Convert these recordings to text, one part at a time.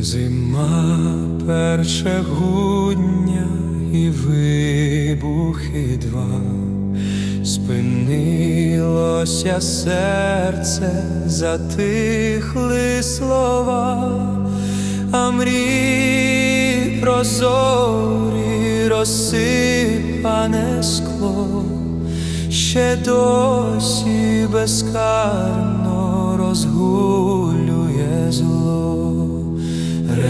Зима перше гудня і вибухи два, спинилося серце, затихли слова, а мрій прозорі розсипане скло, ще досі безкарно розгулює зло.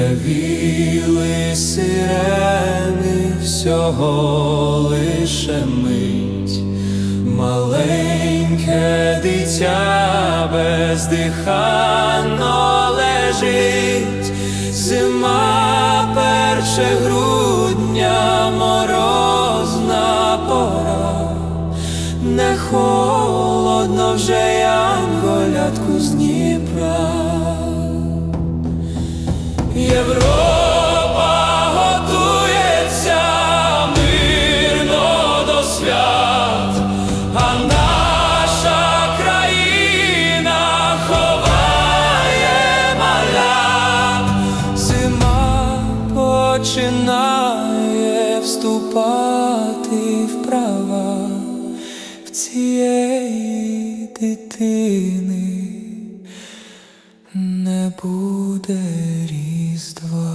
Ревіли сирени всього лише мить, маленьке дитя бездиханно лежить, зима перше грудня, морозна пора, не холодно вже янголятку з Дніпра. Європа готується до свят, а наша країна ховає малят. Зима починає вступати в в цієї дитини не буде різдва.